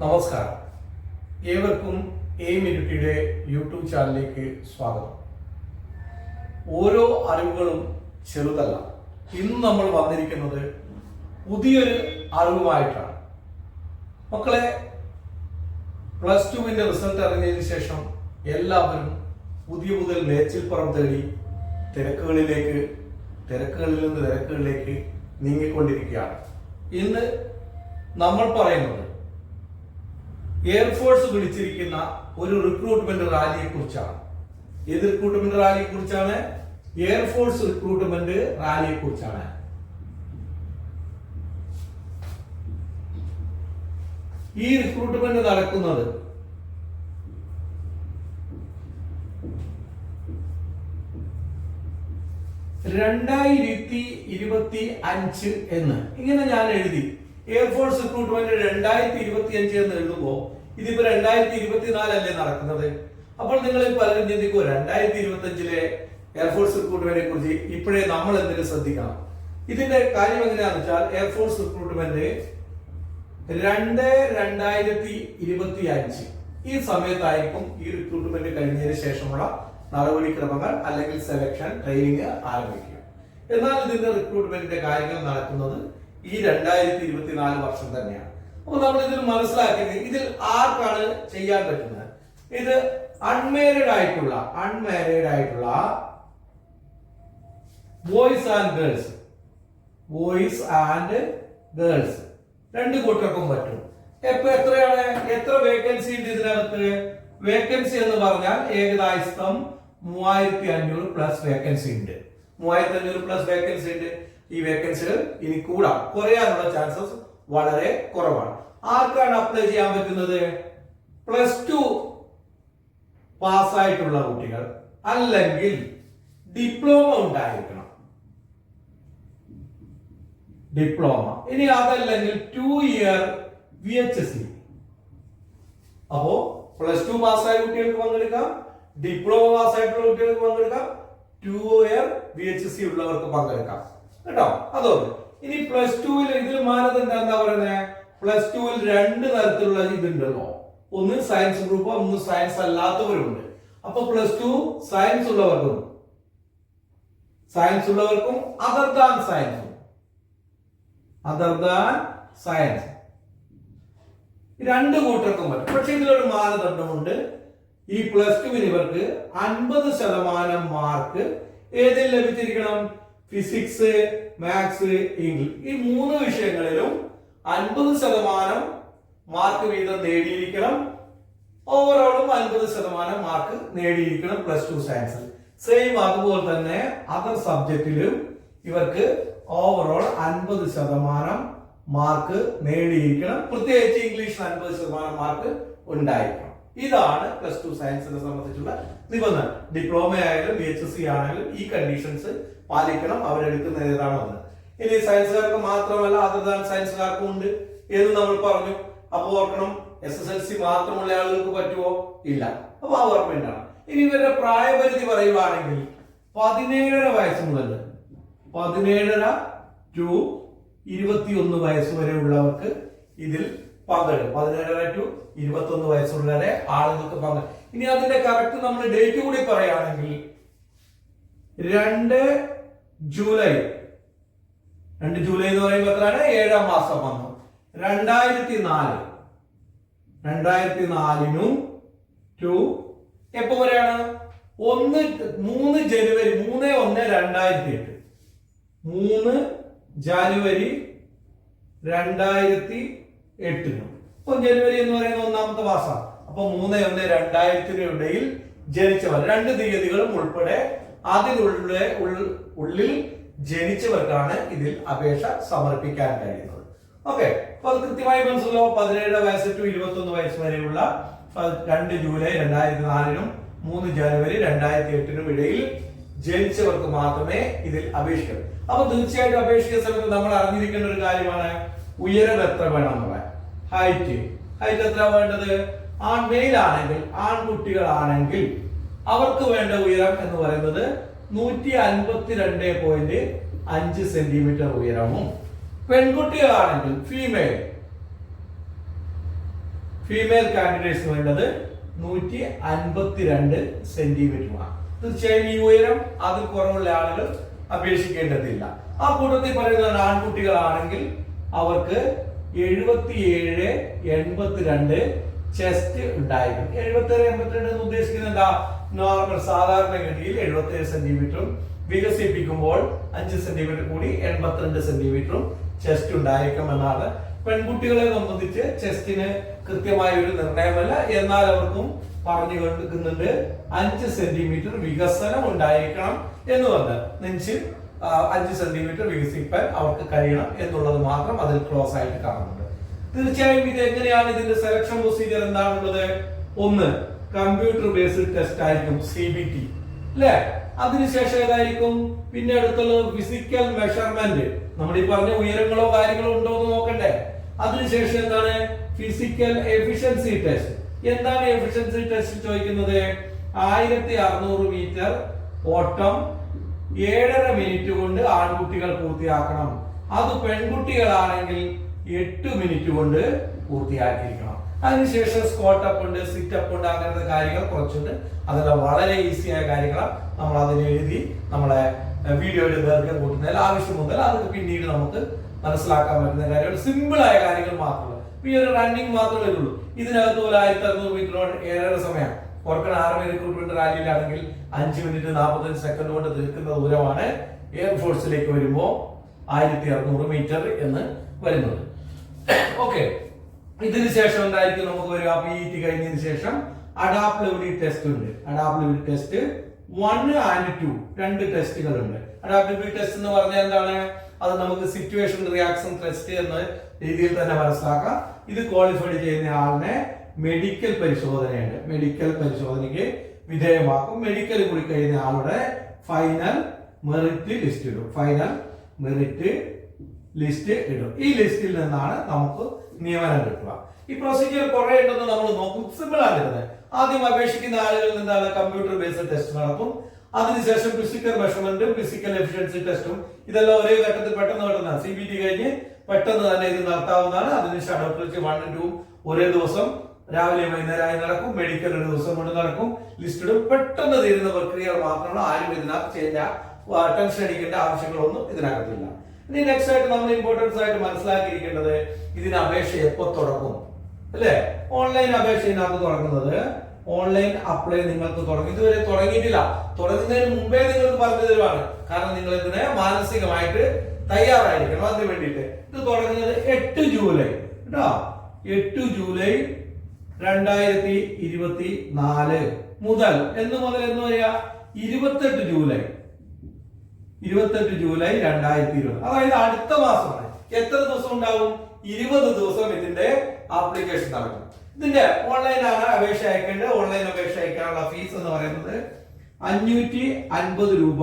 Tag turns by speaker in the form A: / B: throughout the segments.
A: നമസ്കാരം. ഏവർക്കും A മിനിറ്റിയുടെ YouTube ചാനലിലേക്ക് സ്വാഗതം. ഓരോ അറിവുകളും ചെറുതല്ല. ഇന്ന് നമ്മൾ വന്നിരിക്കുന്നത് പുതിയൊരു അറിവുമായിട്ടാണ്. മക്കളെ പ്ലസ് ടുവിന്റെ റിസൾട്ട് അറിഞ്ഞതിന് ശേഷം എല്ലാവരും പുതിയ പുതിയ മേച്ചിൽപ്പുറം തേടി തിരക്കുകളിലേക്ക് തിരക്കുകളിൽ നിന്ന് തിരക്കുകളിലേക്ക് നീങ്ങിക്കൊണ്ടിരിക്കുകയാണ്. ഇന്ന് നമ്മൾ പറയുന്നത് എയർഫോഴ്സ് വിളിച്ചിരിക്കുന്ന ഒരു റിക്രൂട്ട്മെന്റ് റാലിയെ കുറിച്ചാണ് ഏത് റിക്രൂട്ട്മെന്റ് റാലിയെ കുറിച്ചാണ് എയർഫോഴ്സ് റിക്രൂട്ട്മെന്റ് റാലിയെ കുറിച്ചാണ് ഈ റിക്രൂട്ട്മെന്റ് നടക്കുന്നത് രണ്ടായിരത്തി ഇരുപത്തി അഞ്ച് എന്ന്. ഇങ്ങനെ ഞാൻ എഴുതി. എയർഫോഴ്സ് റിക്രൂട്ട്മെന്റ് രണ്ടായിരത്തി ഇരുപത്തി അഞ്ച് എന്ന് എഴുതുമ്പോ ഇതിപ്പോ രണ്ടായിരത്തി ഇരുപത്തിനാലല്ലേ നടക്കുന്നത്? അപ്പോൾ നിങ്ങൾ പലരും ചിന്തിക്കൂ രണ്ടായിരത്തി ഇരുപത്തി അഞ്ചിലെ എയർഫോഴ്സ് റിക്രൂട്ട്മെന്റിനെ കുറിച്ച് ഇപ്പോഴേ നമ്മൾ എന്തിനു ശ്രദ്ധിക്കണം. ഇതിന്റെ കാര്യം എങ്ങനെയാണെന്ന് വെച്ചാൽ എയർഫോഴ്സ് റിക്രൂട്ട്മെന്റ് രണ്ട് രണ്ടായിരത്തി ഇരുപത്തി അഞ്ച് ഈ സമയത്തായിരിക്കും ഈ റിക്രൂട്ട്മെന്റ് കഴിഞ്ഞതിന് ശേഷമുള്ള നടപടിക്രമങ്ങൾ അല്ലെങ്കിൽ സെലക്ഷൻ ട്രെയിനിങ് ആരംഭിക്കുക. എന്നാൽ ഇതിന്റെ റിക്രൂട്ട്മെന്റിന്റെ കാര്യങ്ങൾ നടക്കുന്നത് ഈ രണ്ടായിരത്തി ഇരുപത്തിനാല് വർഷം തന്നെയാണ്. അപ്പൊ നമ്മൾ ഇതിൽ മനസ്സിലാക്കിയത് ഇതിൽ ആർക്കാണ് ചെയ്യാൻ പറ്റുന്നത്? ഇത് അൺമാരീഡ് ആയിട്ടുള്ള അൺമാരീഡ് ആയിട്ടുള്ള boys and girls boys and girls രണ്ട് കൂട്ടർക്കും പറ്റും. എപ്പോ എത്രയാണ്? എത്ര വേക്കൻസി ഉണ്ട് ഇതിനകത്ത്? വേക്കൻസി എന്ന് പറഞ്ഞാൽ ഏകദേശം മൂവായിരത്തി അഞ്ഞൂറ് പ്ലസ് വേക്കൻസി ഉണ്ട്. മൂവായിരത്തി അഞ്ഞൂറ് പ്ലസ് വേക്കൻസി ഉണ്ട്. ഈ വേക്കൻസികൾ ഇനി കൂടാം. കുറയാനുള്ള ചാൻസസ് വളരെ കുറവാണ്. ആർക്കാണ് അപ്ലൈ ചെയ്യാൻ പറ്റുന്നത്? പ്ലസ് ടു പാസ്സായിട്ടുള്ള കുട്ടികൾ അല്ലെങ്കിൽ ഡിപ്ലോമ ഉണ്ടായിരിക്കണം. ഡിപ്ലോമ ഇനി അതല്ലെങ്കിൽ two year V H S C അപ്പോ പ്ലസ് ടു പാസ്സായ കുട്ടികൾക്ക് പങ്കെടുക്കാം. ഡിപ്ലോമ പാസ്സായിട്ടുള്ള കുട്ടികൾക്ക് പങ്കെടുക്കാം. Two year V H S C ഉള്ളവർക്ക് പങ്കെടുക്കാം. കേട്ടോ? അതോടെ ഇനി പ്ലസ് ടുവിൽ ഇതിൽ മാനദണ്ഡം എന്താ പറയുന്നത് പ്ലസ് ടുവിൽ രണ്ട് തരത്തിലുള്ള ഇതുണ്ടല്ലോ. ഒന്ന് സയൻസ് ഗ്രൂപ്പ് ഒന്ന് സയൻസ് അല്ലാത്തവരുണ്ട്. അപ്പൊ പ്ലസ് ടു സയൻസ് ഉള്ളവർക്കും സയൻസ് ഉള്ളവർക്കും അതർ ദാൻ സയൻസും അതർ ദാൻ സയൻസ് രണ്ട് കൂട്ടർക്കും പറ്റും. പക്ഷെ ഇതിലൊരു മാനദണ്ഡമുണ്ട്. ഈ പ്ലസ് ടുവിന് ഇവർക്ക് അൻപത് ശതമാനം മാർക്ക് ഏതിൽ ലഭിച്ചിരിക്കണം? ഫിസിക്സ് മാത്സ് ഇംഗ്ലീഷ് ഈ മൂന്ന് വിഷയങ്ങളിലും അൻപത് ശതമാനം മാർക്ക് വീതം നേടിയിരിക്കണം. ഓവറോളും അൻപത് ശതമാനം മാർക്ക് നേടിയിരിക്കണം പ്ലസ് ടു സയൻസിൽ സെയിം അതുപോലെ തന്നെ അതർ സബ്ജക്റ്റിലും ഇവർക്ക് ഓവറോൾ അൻപത് ശതമാനം മാർക്ക് നേടിയിരിക്കണം. പ്രത്യേകിച്ച് ഇംഗ്ലീഷിൽ അൻപത് ശതമാനം മാർക്ക് ഉണ്ടായിരിക്കണം. ഇതാണ് പ്ലസ് ടു സയൻസിനെ സംബന്ധിച്ചുള്ള നിബന്ധന. ഡിപ്ലോമ ആയാലും ബി എച്ച് സി ആണെങ്കിലും ഈ കണ്ടീഷൻസ് പാലിക്കണം. അവരെടുക്കുന്ന ഏതാണെന്ന് ഇനി സയൻസുകാർക്ക് മാത്രമല്ല അതർ സയൻസുകാർക്കും ഉണ്ട് എന്ന് നമ്മൾ പറഞ്ഞു. അപ്പൊ ഓർക്കണം എസ് എസ് എൽ സി മാത്രമുള്ള ആളുകൾക്ക് പറ്റുമോ ഇല്ല. അപ്പൊ ആ ഓർമ്മയുണ്ടാണ് ഇനി ഇവരുടെ പ്രായപരിധി പറയുവാണെങ്കിൽ പതിനേഴര വയസ്സ് മുതൽ പതിനേഴര ടു ഇരുപത്തിയൊന്ന് വയസ്സ് വരെ ഉള്ളവർക്ക് ഇതിൽ പങ്കെടുക്കും പതിനേഴര ടു ഇരുപത്തൊന്ന് വയസ്സുള്ളവരെ ആളുകൾക്ക് പങ്കെടുക്കും ഇനി അതിന്റെ കറക്റ്റ് നമ്മൾ ഡേറ്റ് കൂടി പറയുകയാണെങ്കിൽ രണ്ട് ജൂലൈ. രണ്ട് ജൂലൈ എന്ന് പറയുമ്പോൾ എത്രയാണ്? ഏഴാം മാസം വന്നു. രണ്ടായിരത്തി നാല് രണ്ടായിരത്തി നാലിനും ടു എപ്പോ വരെയാണ്? ഒന്ന് മൂന്ന് ജനുവരി മൂന്ന് ഒന്ന് രണ്ടായിരത്തി എട്ട് മൂന്ന് ജാനുവരി രണ്ടായിരത്തി എട്ടിനും. അപ്പൊ ജനുവരി എന്ന് പറയുന്ന ഒന്നാമത്തെ മാസം. അപ്പൊ മൂന്ന് ഒന്ന് രണ്ടായിരത്തിനിടയിൽ ജനിച്ചവർ രണ്ട് തീയതികളും ഉൾപ്പെടെ അതിനുള്ള ഉൾ- ഉള്ളിൽ ജനിച്ചവർക്കാണ് ഇതിൽ അപേക്ഷ സമർപ്പിക്കാൻ കഴിയുന്നത്. ഓക്കെ അപ്പൊ അത് കൃത്യമായി മനസ്സിലോ പതിനേഴ് വയസ്സ് ടു ഇരുപത്തി ഒന്ന് വയസ്സ് വരെയുള്ള രണ്ട് ജൂലൈ രണ്ടായിരത്തി നാലിനും മൂന്ന് ജനുവരി രണ്ടായിരത്തി എട്ടിനും ഇടയിൽ ജനിച്ചവർക്ക് മാത്രമേ ഇതിൽ അപേക്ഷിക്കൂ. അപ്പൊ തീർച്ചയായിട്ടും അപേക്ഷിക്കുന്ന സമയത്ത് നമ്മൾ അറിഞ്ഞിരിക്കേണ്ട ഒരു കാര്യമാണ് ഉയരം എത്ര വേണം എന്നുള്ളത് ഹൈറ്റ്. ഹൈറ്റ് എത്ര വേണ്ടത്? ആൺ മെയിലാണെങ്കിൽ ആൺകുട്ടികളാണെങ്കിൽ അവർക്ക് വേണ്ട ഉയരം എന്ന് പറയുന്നത് നൂറ്റി അൻപത്തിരണ്ട് പോയിന്റ് അഞ്ച് സെന്റിമീറ്റർ ഉയരവും. പെൺകുട്ടികളാണെങ്കിൽ ഫീമെയിൽ ഫീമെയിൽ കാൻഡിഡേറ്റ്സ് വേണ്ടത് നൂറ്റി അൻപത്തിരണ്ട് സെന്റിമീറ്ററുമാണ് തീർച്ചയായും ഈ ഉയരം അതിൽ കുറവുള്ള ആളുകൾ അപേക്ഷിക്കേണ്ടതില്ല. ആ കൂട്ടത്തിൽ പറയുന്ന ആൺകുട്ടികളാണെങ്കിൽ അവർക്ക് എഴുപത്തിയേഴ് എൺപത്തിരണ്ട് ചെസ്റ്റ് ഉണ്ടായിരിക്കും എഴുപത്തി ഏഴ് എൺപത്തിരണ്ട് എന്ന് ഉദ്ദേശിക്കുന്നത് എന്താ? നോർമൽ സാധാരണഗതിയിൽ എഴുപത്തി ഏഴ് സെന്റിമീറ്ററും വികസിപ്പിക്കുമ്പോൾ അഞ്ച് സെന്റിമീറ്റർ കൂടി എൺപത്തിരണ്ട് സെന്റിമീറ്ററും ചെസ്റ്റ് ഉണ്ടായിരിക്കും എന്നാണ്. പെൺകുട്ടികളെ സംബന്ധിച്ച് ചെസ്റ്റിന് കൃത്യമായ ഒരു നിർണയമല്ല എന്നാൽ അവർക്കും പറഞ്ഞു കൊടുക്കുന്നുണ്ട് അഞ്ച് സെന്റിമീറ്റർ വികസനം ഉണ്ടായിരിക്കണം എന്ന് പറഞ്ഞ്. നെഞ്ച് അഞ്ച് സെന്റിമീറ്റർ വികസിപ്പാൻ അവർക്ക് കഴിയണം എന്നുള്ളത് മാത്രം അതിൽ ക്ലോസ് ആയിട്ട് കാണുന്നുണ്ട്. തീർച്ചയായും ഇത് എങ്ങനെയാണ് ഇതിന്റെ സെലക്ഷൻ പ്രൊസീജിയർ എന്താണുള്ളത്? ഒന്ന് കമ്പ്യൂട്ടർ ബേസ്ഡ് ടെസ്റ്റ് ആയിരിക്കും സി ബി ടി അല്ലെ അതിനുശേഷം ഏതായിരിക്കും? പിന്നെ അടുത്തുള്ളത് ഫിസിക്കൽ മെഷർമെന്റ് നമ്മൾ ഈ പറഞ്ഞ ഉയരങ്ങളോ കാര്യങ്ങളോ ഉണ്ടോ എന്ന് നോക്കണ്ടേ? അതിനുശേഷം എന്താണ്? ഫിസിക്കൽ എഫിഷ്യൻസി ടെസ്റ്റ് എന്താണ് എഫിഷ്യൻസി ടെസ്റ്റ് ചോദിക്കുന്നത്? ആയിരത്തി അറുന്നൂറ് മീറ്റർ ഓട്ടം ഏഴര മിനിറ്റ് കൊണ്ട് ആൺകുട്ടികൾ പൂർത്തിയാക്കണം. അത് പെൺകുട്ടികളാണെങ്കിൽ എട്ട് മിനിറ്റ് കൊണ്ട് പൂർത്തിയാക്കിയിരിക്കണം. അതിനുശേഷം സ്കോട്ടപ്പ് ഉണ്ട് സിറ്റപ്പ് ഉണ്ട് അങ്ങനത്തെ കാര്യങ്ങൾ കുറച്ചുണ്ട്. അതെല്ലാം വളരെ ഈസി ആയ കാര്യങ്ങളാണ്. നമ്മൾ അതിന് എഴുതി നമ്മളെ വീഡിയോയുടെ ദൈർഘ്യം കൂട്ടുന്നതിൽ ആവശ്യം മുതൽ അതൊക്കെ പിന്നീട് നമുക്ക് മനസ്സിലാക്കാൻ പറ്റുന്ന കാര്യങ്ങൾ. സിമ്പിൾ ആയ കാര്യങ്ങൾ മാത്രമേ ഈ ഒരു റണ്ണിങ് മാത്രമേ ഉള്ളൂ. ഇതിനകത്ത് പോലെ ആയിരത്തി അറുന്നൂറ് മീറ്റർ ഏഴര സമയം ഓർക്കണം ആർമി റിക്രൂട്ട്മെന്റ് റാലിയിലാണെങ്കിൽ അഞ്ച് മിനിറ്റ് നാൽപ്പത്തഞ്ച് സെക്കൻഡ് കൊണ്ട് തീർക്കുന്ന ദൂരമാണ് എയർഫോഴ്സിലേക്ക് വരുമ്പോൾ ആയിരത്തി അറുന്നൂറ് മീറ്റർ എന്ന് വരുന്നത്. ഓക്കെ ഇതിന് ശേഷം എന്തായിരിക്കും നമുക്ക് വരിക? പി ഇ ടി കഴിഞ്ഞതിന് ശേഷം അഡാപ്റ്റബിലിറ്റി ടെസ്റ്റ് ഉണ്ട്. Adaptability test one and two രണ്ട് ടെസ്റ്റുകൾ ഉണ്ട് അഡാപ്റ്റബിലിറ്റി ടെസ്റ്റ് എന്ന് പറഞ്ഞാൽ എന്താണ്? അത് നമുക്ക് സിറ്റുവേഷൻ റിയാക്ഷൻ ടെസ്റ്റ് എന്ന രീതിയിൽ തന്നെ മനസ്സിലാക്കാം. ഇത് ക്വാളിഫൈഡ് ചെയ്യുന്ന ആളിനെ മെഡിക്കൽ പരിശോധനയുണ്ട്. മെഡിക്കൽ പരിശോധനയ്ക്ക് വിധേയമാക്കും. മെഡിക്കൽ കൂടി കഴിയുന്ന ആളുടെ ഫൈനൽ മെറിറ്റ് ലിസ്റ്റ് ഇടും. ഫൈനൽ മെറിറ്റ് ലിസ്റ്റ് ഇടും. ഈ ലിസ്റ്റിൽ നിന്നാണ് നമുക്ക് നിയമനം കിട്ടുക. ഈ പ്രൊസീജിയർ കുറെ ഉണ്ടെന്ന് നമ്മൾ നോക്കും. സിമ്പിൾ ആണ് ആദ്യം അപേക്ഷിക്കുന്ന ആളുകളിൽ നിന്നാണ് കമ്പ്യൂട്ടർ ബേസ്ഡ് ടെസ്റ്റ് നടക്കും അതിനുശേഷം ഫിസിക്കൽ മെഷർമെന്റും ഫിസിക്കൽ എഫിഷ്യൻസി ടെസ്റ്റും ഇതെല്ലാം ഒരേ ഘട്ടത്തിൽ പെട്ടെന്ന് പെട്ടെന്ന് സി ബി ടി കഴിഞ്ഞ് പെട്ടെന്ന് തന്നെ ഇത് നടത്താവുന്നതാണ്. അതിനുശേഷം അഡോപ്റ്റർ വൺ ടു ഒരേ ദിവസം രാവിലെ വൈകുന്നേരമായി നടക്കും മെഡിക്കൽ ഒരു ദിവസം കൊണ്ട് നടക്കും. ലിസ്റ്റഡ് പെട്ടെന്ന് തീരുന്ന പ്രക്രിയകൾ മാത്രമാണ് ആരും ഇതിനകത്ത് ചെയ്യേണ്ട ടെൻഷൻ അടിക്കേണ്ട ആവശ്യങ്ങളൊന്നും ഇതിനകത്തില്ല. ഇനി നെക്സ്റ്റ് ആയിട്ട് നമ്മൾ ഇമ്പോർട്ടൻസ് ആയിട്ട് മനസ്സിലാക്കിയിരിക്കേണ്ടത് ഇതിന് അപേക്ഷ എപ്പോ തുടങ്ങും? അല്ലേ? ഓൺലൈൻ അപേക്ഷ ഇതിനകത്ത് തുടങ്ങുന്നത് ഓൺലൈൻ അപ്ലൈ നിങ്ങൾക്ക് തുടങ്ങി. ഇതുവരെ തുടങ്ങിയിട്ടില്ല. തുടങ്ങുന്നതിന് മുമ്പേ നിങ്ങൾക്ക് പറഞ്ഞു തരുവാണ്. കാരണം നിങ്ങൾ ഇതിനെ മാനസികമായിട്ട് തയ്യാറായിരിക്കണം. അതിന് വേണ്ടിയിട്ട് ഇത് തുടങ്ങുന്നത് എട്ട് ജൂലൈ. കേട്ടോ? എട്ട് ജൂലൈ രണ്ടായിരത്തി ഇരുപത്തി നാല് മുതൽ എന്ന് മുതൽ എന്ന് പറയാ ഇരുപത്തെട്ട് ജൂലൈ. ഇരുപത്തെട്ട് ജൂലൈ രണ്ടായിരത്തി ഇരുപത് അതായത് അടുത്ത മാസമാണ്. എത്ര ദിവസം ഉണ്ടാവും? ഇരുപത് ദിവസം ഇതിന്റെ ആപ്ലിക്കേഷൻ നടക്കും. ഇതിന്റെ ഓൺലൈനാണ് അപേക്ഷ അയക്കേണ്ടത്. ഓൺലൈൻ അപേക്ഷ അയക്കാനുള്ള ഫീസ് എന്ന് പറയുന്നത് അഞ്ഞൂറ്റി അൻപത് രൂപ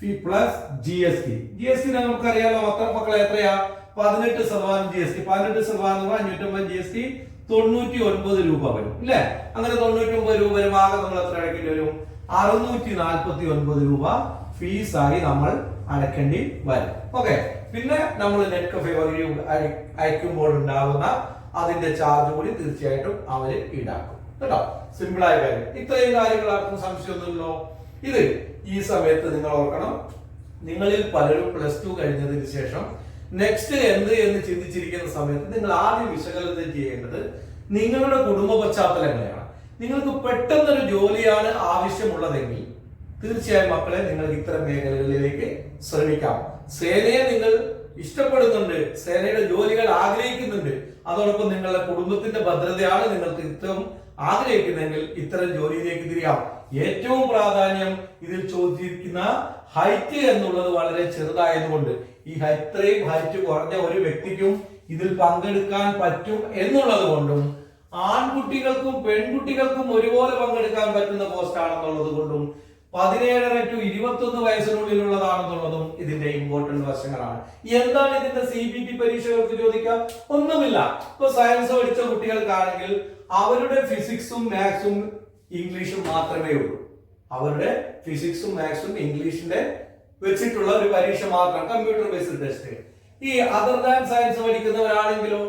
A: fee plus G S T G S T നമുക്കറിയാലോ മൊത്തം മക്കളെ എത്രയാ? പതിനെട്ട് ശതമാനം ജി എസ് ടി പതിനെട്ട് ശതമാനം അഞ്ഞൂറ്റമ്പത് ജി എസ് ടി തൊണ്ണൂറ്റി ഒൻപത് രൂപ വരും അല്ലേ അങ്ങനെ തൊണ്ണൂറ്റി ഒമ്പത് രൂപ വരും ആകെ നമ്മൾ എത്ര അടയ്ക്കേണ്ടി വരും? അറുന്നൂറ്റി നാൽപ്പത്തി ഒൻപത് രൂപ ഫീസായി നമ്മൾ അടയ്ക്കേണ്ടി വരും. ഓക്കെ പിന്നെ നമ്മൾ നെറ്റ് കഫേ വഴി അയ- അയക്കുമ്പോൾ ഉണ്ടാകുന്ന അതിന്റെ ചാർജ് കൂടി തീർച്ചയായിട്ടും അവർ ഈടാക്കും. കേട്ടോ? സിമ്പിൾ ആയ കാര്യം. ഇത്രയും കാര്യങ്ങൾ ആർക്കും സംശയമൊന്നുമില്ലല്ലോ. ഇത് ഈ സമയത്ത് നിങ്ങൾ ഓർക്കണം. നിങ്ങളിൽ പലരും പ്ലസ് ടു കഴിഞ്ഞതിന് ശേഷം നെക്സ്റ്റ് എന്ത് എന്ന് ചിന്തിച്ചിരിക്കുന്ന സമയത്ത് നിങ്ങൾ ആദ്യം വിശകലനം ചെയ്യേണ്ടത് നിങ്ങളുടെ കുടുംബ പശ്ചാത്തലങ്ങളെയാണ്. നിങ്ങൾക്ക് പെട്ടെന്നൊരു ജോലിയാണ് ആവശ്യമുള്ളതെങ്കിൽ തീർച്ചയായും മക്കളെ നിങ്ങൾക്ക് ഇത്തരം മേഖലകളിലേക്ക് ശ്രമിക്കാം. സേനയെ നിങ്ങൾ ഇഷ്ടപ്പെടുന്നുണ്ട്. സേനയുടെ ജോലികൾ ആഗ്രഹിക്കുന്നുണ്ട്. അതോടൊപ്പം നിങ്ങളുടെ കുടുംബത്തിന്റെ ഭദ്രതയാണ് നിങ്ങൾക്ക് ഇത്തരം ആഗ്രഹിക്കുന്നെങ്കിൽ ഇത്തരം ജോലിയിലേക്ക് തിരിയാം. ഏറ്റവും പ്രാധാന്യം ഇതിൽ ചോദിച്ചിരിക്കുന്ന ഹൈറ്റ് എന്നുള്ളത് വളരെ ചെറുതായതുകൊണ്ട് ഈ ഇത്രയും ഹൈറ്റ് കുറഞ്ഞ ഒരു വ്യക്തിക്കും ഇതിൽ പങ്കെടുക്കാൻ പറ്റും എന്നുള്ളത് കൊണ്ടും ആൺകുട്ടികൾക്കും പെൺകുട്ടികൾക്കും ഒരുപോലെ പങ്കെടുക്കാൻ പറ്റുന്ന പോസ്റ്റ് ആണെന്നുള്ളത് കൊണ്ടും പതിനേഴര ടു ഇരുപത്തൊന്ന് വയസ്സിനുള്ളിലുള്ളതാണെന്നുള്ളതും ഇതിന്റെ ഇമ്പോർട്ടന്റ് വശങ്ങളാണ്. എന്താണ് ഇതിന്റെ സി ബി ടി പരീക്ഷകൾക്ക് ചോദിക്കാം ഒന്നുമില്ല. ഇപ്പൊ സയൻസ് പഠിച്ച കുട്ടികൾക്കാണെങ്കിൽ അവരുടെ ഫിസിക്സും മാത്സും ഇംഗ്ലീഷും മാത്രമേ ഉള്ളൂ. അവരുടെ ഫിസിക്സും മാത്സും ഇംഗ്ലീഷിന്റെ വെച്ചിട്ടുള്ള ഒരു പരീക്ഷ മാത്രം കമ്പ്യൂട്ടർ ബേസ്ഡ് ടെസ്റ്റ് ഈ അതർ ദാൻ സയൻസ് പഠിക്കുന്നവരാണെങ്കിലോ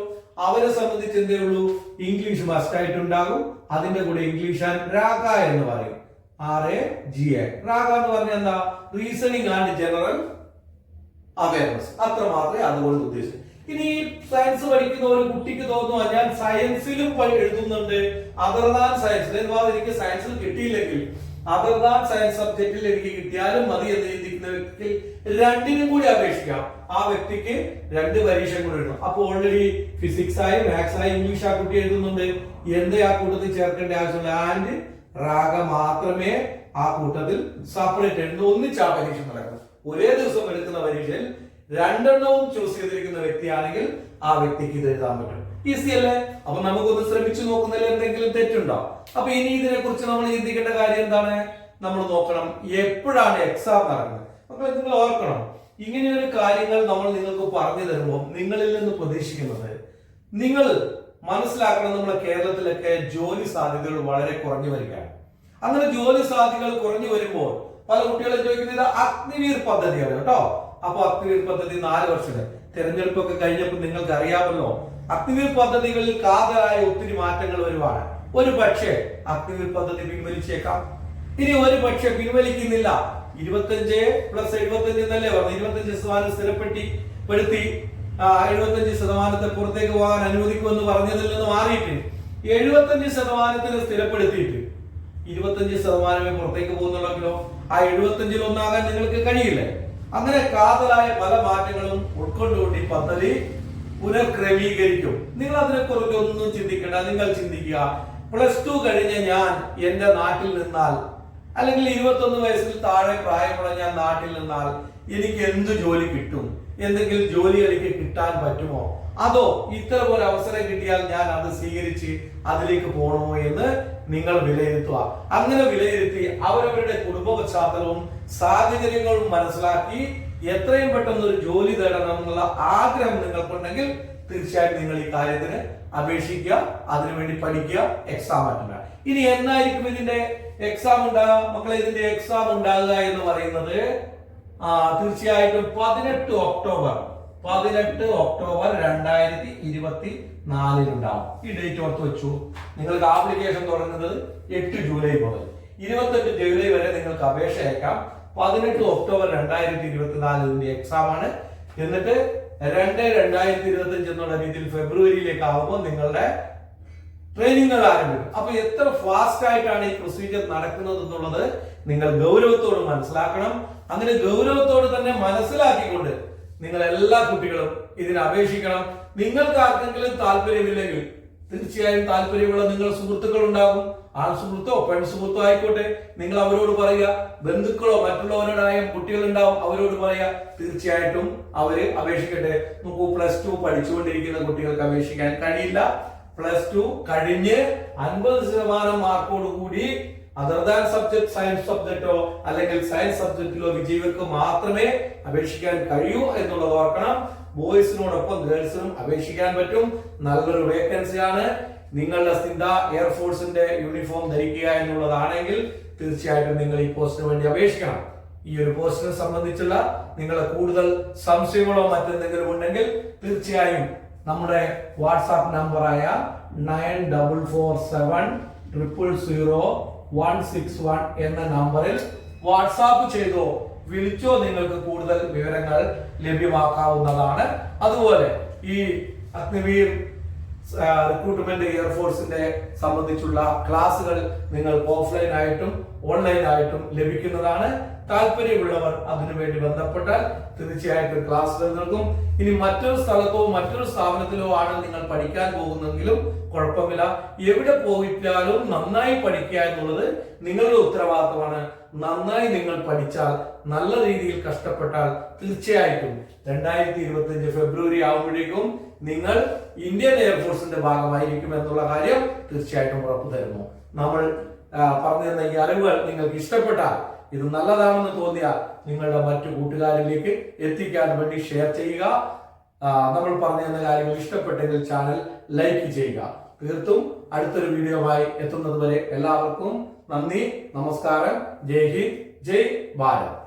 A: അവരെ സംബന്ധിച്ച് എന്തേ ഉള്ളൂ? ഇംഗ്ലീഷ് മസ്റ്റായിട്ടുണ്ടാകും അതിന്റെ കൂടെ ഇംഗ്ലീഷ് ആൻഡ് രാഗ എന്ന് പറയും. R A G A raga എന്ന് പറഞ്ഞാൽ എന്താ? റീസണിങ് ആൻഡ് ജനറൽ അവയർനെസ് അത്ര മാത്രമേ അതുകൊണ്ട് ഉദ്ദേശിച്ചു ഇനി സയൻസ് പഠിക്കുന്ന ഒരു കുട്ടിക്ക് തോന്നുക ഞാൻ സയൻസിലും എഴുതുന്നുണ്ട്. അതർ ദാൻ സയൻസ് അതായത് എനിക്ക് സയൻസിൽ കിട്ടിയില്ലെങ്കിൽ അതർ ദാൻ സയൻസ് സബ്ജക്റ്റിൽ എനിക്ക് കിട്ടിയാലും മതി എന്ന് ചിന്തിക്കുന്ന വ്യക്തി രണ്ടിനും കൂടി അപേക്ഷിക്കാം. ആ വ്യക്തിക്ക് രണ്ട് പരീക്ഷ കൂടി എഴുതണം. അപ്പൊ ഓൾറെഡി ഫിസിക്സ് ആയി മാത്സ് ആയി ഇംഗ്ലീഷ് ആ കുട്ടി എഴുതുന്നുണ്ട്. എന്തേ ആ കൂട്ടത്തിൽ ചേർക്കേണ്ട ആവശ്യമില്ല. ആൻഡ് രാഗ മാത്രമേ ആ കൂട്ടത്തിൽ സെപ്പറേറ്റ് എഴുതുന്നു. ഒന്നിച്ച് ആ പരീക്ഷ നടക്കും ഒരേ ദിവസം എടുക്കുന്ന പരീക്ഷയിൽ രണ്ടെണ്ണവും ചൂസ് ചെയ്തിരിക്കുന്ന വ്യക്തിയാണെങ്കിൽ ആ വ്യക്തിക്ക് ഇത് എഴുതാൻ പറ്റും. ഈസി അല്ലേ? അപ്പൊ നമുക്കൊന്ന് ശ്രമിച്ചു നോക്കുന്നതിൽ എന്തെങ്കിലും തെറ്റുണ്ടോ? അപ്പൊ ഇനി ഇതിനെ കുറിച്ച് നമ്മൾ ചിന്തിക്കേണ്ട കാര്യം എന്താണ്? നമ്മൾ നോക്കണം. എപ്പോഴാണ് എക്സാം നടക്കുന്നത് മക്കളെ നിങ്ങൾ ഓർക്കണം. ഇങ്ങനെയൊരു കാര്യങ്ങൾ നമ്മൾ നിങ്ങൾക്ക് പറഞ്ഞു തരുമ്പോൾ നിങ്ങളിൽ നിന്ന് പ്രതീക്ഷിക്കുന്നത് നിങ്ങൾ മനസ്സിലാക്കണം നമ്മുടെ കേരളത്തിലൊക്കെ ജോലി സാധ്യതകൾ വളരെ കുറഞ്ഞു വരികയാണ്. അങ്ങനെ ജോലി സാധ്യതകൾ കുറഞ്ഞു വരുമ്പോൾ പല കുട്ടികളും ചോദിക്കുന്നത് അഗ്നിവീർ പദ്ധതിയാണ് കേട്ടോ. അപ്പൊ അഗ്നിവീർ പദ്ധതി നാല് വർഷം തെരഞ്ഞെടുപ്പൊക്കെ കഴിഞ്ഞപ്പോൾ നിങ്ങൾക്ക് അറിയാമല്ലോ അഗ്നിവീർ പദ്ധതികളിൽ കാതലായ ഒത്തിരി മാറ്റങ്ങൾ വരുവാണ്. ഒരു പക്ഷേ അഗ്നിവീർ പദ്ധതി പിൻവലിച്ചേക്കാം. ഇനി ഒരു പക്ഷെ പിൻവലിക്കുന്നില്ല. ഇരുപത്തഞ്ച് പ്ലസ് എഴുപത്തഞ്ച് എന്നല്ലേ പറഞ്ഞു ഇരുപത്തഞ്ച് ശതമാനം സ്ഥിരപ്പെട്ടി പെടുത്തി എഴുപത്തഞ്ച് ശതമാനത്തെ പുറത്തേക്ക് പോകാൻ അനുവദിക്കുമെന്ന് പറഞ്ഞതിൽ നിന്ന് മാറിയിട്ട് എഴുപത്തഞ്ച് ശതമാനത്തിന് സ്ഥിരപ്പെടുത്തിയിട്ട് ഇരുപത്തഞ്ച് ശതമാനമേ പുറത്തേക്ക് പോകുന്നുള്ളെങ്കിലോ ആ എഴുപത്തഞ്ചിൽ ഒന്നാകാൻ നിങ്ങൾക്ക് കഴിയില്ലേ? അങ്ങനെ കാതലായ പല മാറ്റങ്ങളും ഉൾക്കൊണ്ടുകൊണ്ട് ഈ പദ്ധതി പുനഃക്രമീകരിക്കും. നിങ്ങൾ അതിനെക്കുറിച്ച് ഒന്നും ചിന്തിക്കണ്ട നിങ്ങൾ ചിന്തിക്കുക. പ്ലസ് ടു കഴിഞ്ഞ ഞാൻ എന്റെ നാട്ടിൽ നിന്നാൽ അല്ലെങ്കിൽ ഇരുപത്തൊന്ന് വയസ്സിൽ താഴെ പ്രായമുള്ള ഞാൻ നാട്ടിൽ നിന്നാൽ എനിക്ക് എന്ത് ജോലി കിട്ടും? എന്തെങ്കിലും ജോലി എനിക്ക് കിട്ടാൻ പറ്റുമോ? അതോ ഇത്തരം ഒരു അവസരം കിട്ടിയാൽ ഞാൻ അത് സ്വീകരിച്ച് അതിലേക്ക് പോകണമോ എന്ന് നിങ്ങൾ വിലയിരുത്തുക. അങ്ങനെ വിലയിരുത്തി അവരവരുടെ കുടുംബ പശ്ചാത്തലവും സാഹചര്യങ്ങളും മനസ്സിലാക്കി എത്രയും പെട്ടെന്ന് ഒരു ജോലി തേടണം എന്നുള്ള ആഗ്രഹം നിങ്ങൾക്കുണ്ടെങ്കിൽ തീർച്ചയായും നിങ്ങൾ ഈ കാര്യത്തിന് അപേക്ഷിക്കുക അതിനുവേണ്ടി പഠിക്കുക എക്സാം അറ്റൻഡ് ഇനി എന്നായിരിക്കും ഇതിന്റെ എക്സാം ഉണ്ടാകുക മക്കളെ ഇതിന്റെ എക്സാം ഉണ്ടാകുക എന്ന് പറയുന്നത്? ആ തീർച്ചയായിട്ടും പതിനെട്ട് ഒക്ടോബർ. പതിനെട്ട് ഒക്ടോബർ രണ്ടായിരത്തി ഇരുപത്തി നാലിലുണ്ടാവും ഈ ഡേറ്റ് ഓർത്ത് വെച്ചു. നിങ്ങൾക്ക് ആപ്ലിക്കേഷൻ തുടങ്ങുന്നത് എട്ട് ജൂലൈ മുതൽ. ഇരുപത്തെട്ട് ജൂലൈ വരെ നിങ്ങൾക്ക് അപേക്ഷ അയക്കാം. പതിനെട്ട് ഒക്ടോബർ രണ്ടായിരത്തി ഇരുപത്തിനാല് ഇതിന്റെ എക്സാം ആണ്. എന്നിട്ട് രണ്ട് രണ്ടായിരത്തി ഇരുപത്തി അഞ്ച് എന്നുള്ള രീതിയിൽ ഫെബ്രുവരിയിലേക്ക് ആകുമ്പോൾ നിങ്ങളുടെ ട്രെയിനിങ്ങുകൾ ആരംഭിക്കും. അപ്പൊ എത്ര ഫാസ്റ്റ് ആയിട്ടാണ് ഈ പ്രൊസീജിയർ നടക്കുന്നത് എന്നുള്ളത് നിങ്ങൾ ഗൗരവത്തോട് മനസ്സിലാക്കണം. അങ്ങനെ ഗൗരവത്തോട് തന്നെ മനസ്സിലാക്കിക്കൊണ്ട് നിങ്ങൾ എല്ലാ കുട്ടികളും ഇതിന് അപേക്ഷിക്കണം. നിങ്ങൾക്ക് ആർക്കെങ്കിലും താല്പര്യമില്ലെങ്കിൽ തീർച്ചയായും താല്പര്യമുള്ള നിങ്ങൾ സുഹൃത്തുക്കൾ ഉണ്ടാകും. ആൺ സുഹൃത്തോ പെൺ സുഹൃത്തോ ആയിക്കോട്ടെ. നിങ്ങൾ അവരോട് പറയുക ബന്ധുക്കളോ മറ്റുള്ളവരോടായും കുട്ടികളുണ്ടാവും അവരോട് പറയുക തീർച്ചയായിട്ടും അവർ അപേക്ഷിക്കട്ടെ. നോക്കൂ പ്ലസ് ടു പഠിച്ചുകൊണ്ടിരിക്കുന്ന കുട്ടികൾക്ക് അപേക്ഷിക്കാൻ കഴിയില്ല. പ്ലസ് ടു കഴിഞ്ഞ് അൻപത് ശതമാനം മാർക്കോട് കൂടി അതർ ദാൻ സബ്ജക്ട് സയൻസ് സബ്ജക്റ്റോ അല്ലെങ്കിൽ സയൻസ് സബ്ജക്റ്റിലോ വിജയികൾക്ക് മാത്രമേ അപേക്ഷിക്കാൻ കഴിയൂ എന്നുള്ളത് ഓർക്കണം. ബോയ്സിനോടൊപ്പം ഗേൾസിനും അപേക്ഷിക്കാൻ പറ്റും. നല്ലൊരു വേക്കൻസി ആണ്. നിങ്ങളുടെ ചിന്ത എയർഫോഴ്സിന്റെ യൂണിഫോം ധരിക്കുക എന്നുള്ളതാണെങ്കിൽ തീർച്ചയായിട്ടും നിങ്ങൾ ഈ പോസ്റ്റിന് വേണ്ടി അപേക്ഷിക്കണം. ഈ ഒരു പോസ്റ്റിനെ സംബന്ധിച്ചുള്ള നിങ്ങളെ കൂടുതൽ സംശയങ്ങളോ മറ്റെന്തെങ്കിലും ഉണ്ടെങ്കിൽ തീർച്ചയായും നമ്മുടെ വാട്സാപ്പ് നമ്പറായ nine double four seven triple zero one six one എന്ന നമ്പറിൽ വാട്സാപ്പ് ചെയ്തോ വിളിച്ചോ നിങ്ങൾക്ക് കൂടുതൽ വിവരങ്ങൾ ലഭ്യമാക്കാവുന്നതാണ്. അതുപോലെ ഈ അഗ്നിവീർ റിക്രൂട്ട്മെന്റ് എയർഫോഴ്സിന്റെ സംബന്ധിച്ചുള്ള ക്ലാസുകൾ നിങ്ങൾ ഓഫ്ലൈൻ ആയിട്ടും ഓൺലൈൻ ആയിട്ടും ലഭിക്കുന്നതാണ്. താല്പര്യമുള്ളവർ അതിനുവേണ്ടി ബന്ധപ്പെട്ടാൽ തീർച്ചയായിട്ടും ക്ലാസ്സുകൾ നൽകും. ഇനി മറ്റൊരു സ്ഥലത്തോ മറ്റൊരു സ്ഥാപനത്തിലോ ആണ് നിങ്ങൾ പഠിക്കാൻ പോകുന്നെങ്കിലും കുഴപ്പമില്ല. എവിടെ പോയിട്ടാലും നന്നായി പഠിക്കുക എന്നുള്ളത് നിങ്ങളുടെ ഉത്തരവാദിത്തമാണ്. നന്നായി നിങ്ങൾ പഠിച്ചാൽ നല്ല രീതിയിൽ കഷ്ടപ്പെട്ടാൽ തീർച്ചയായിട്ടും രണ്ടായിരത്തി ഇരുപത്തി അഞ്ച് ഫെബ്രുവരി ആകുമ്പോഴേക്കും നിങ്ങൾ ഇന്ത്യൻ എയർഫോഴ്സിന്റെ ഭാഗമായിരിക്കും എന്നുള്ള കാര്യം തീർച്ചയായിട്ടും ഉറപ്പു തരുന്നു നമ്മൾ തന്ന ഈ അറിവുകൾ നിങ്ങൾക്ക് ഇഷ്ടപ്പെട്ടാൽ ഇത് നല്ലതാണെന്ന് തോന്നിയാൽ നിങ്ങളുടെ മറ്റു കൂട്ടുകാരിലേക്ക് എത്തിക്കാൻ വേണ്ടി ഷെയർ ചെയ്യുക. നമ്മൾ പറഞ്ഞു തന്ന കാര്യങ്ങൾ ഇഷ്ടപ്പെട്ടെങ്കിൽ ചാനൽ ലൈക്ക് ചെയ്യുക. തീർത്തും അടുത്തൊരു വീഡിയോമായി എത്തുന്നത് വരെ എല്ലാവർക്കും നന്ദി നമസ്കാരം. ജയ് ഹിന്ദ് ജയ് ഭാരത്.